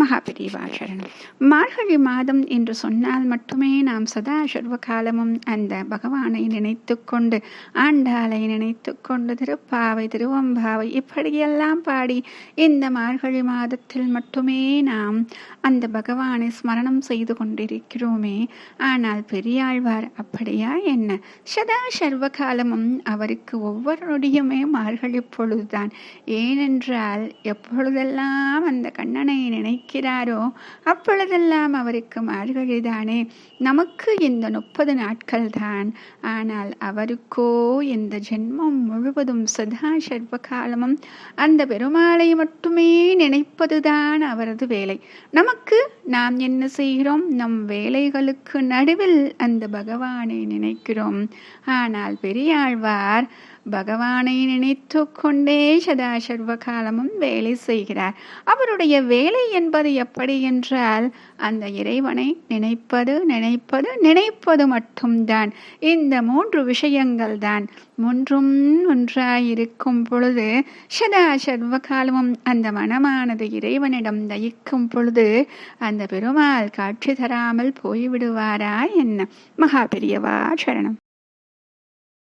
மகாபிரிவாச்சரணம் மார்கழி மாதம் என்று சொன்னால் மட்டுமே நாம் சதா சர்வகாலமும் அந்த பகவானை நினைத்து கொண்டு ஆண்டாளை நினைத்து கொண்டு திருப்பாவை திருவம்பாவை இப்படியெல்லாம் பாடி இந்த மார்கழி மாதத்தில் மட்டுமே நாம் அந்த பகவானை ஸ்மரணம் செய்து கொண்டிருக்கிறோமே. ஆனால் பெரியாழ்வார் அப்படியா என்ன? சதா சர்வகாலமும் அவருக்கு ஒவ்வொரு நொடியுமே மார்கழி பொழுதுதான். ஏனென்றால் எப்பொழுதெல்லாம் அந்த கண்ணனை நினை நினைக்கிறாரோ அப்பொழுதெல்லாம் அவருக்கு மார்கழிதானே நமக்கு இந்த முப்பது நாட்கள் தான் ஆனால் அவருக்கோ இந்த ஜென்மம் முழுவதும் சதா சர்வ காலமும் அந்த பெருமாளை மட்டுமே நினைப்பதுதான் அவரது வேலை. நமக்கு நாம் என்ன செய்கிறோம்? நம் வேலைகளுக்கு நடுவில் அந்த பகவானை நினைக்கிறோம். ஆனால் பெரியாழ்வார் பகவானை நினைத்து கொண்டே சதா சர்வ காலமும் வேலை செய்கிறார். அவருடைய வேலை என்பது எப்படி என்றால் அந்த இறைவனை நினைப்பது நினைப்பது நினைப்பது மட்டும்தான். இந்த மூன்று விஷயங்கள் தான் மூன்றும் ஒன்றாயிருக்கும் பொழுது சதா சர்வ காலமும் அந்த மனமானது இறைவனிடம் தயிக்கும் பொழுது அந்த பெருமாள் காட்சி தராமல் போய்விடுவாரா என்ன? மகா பெரியவா சரணம்.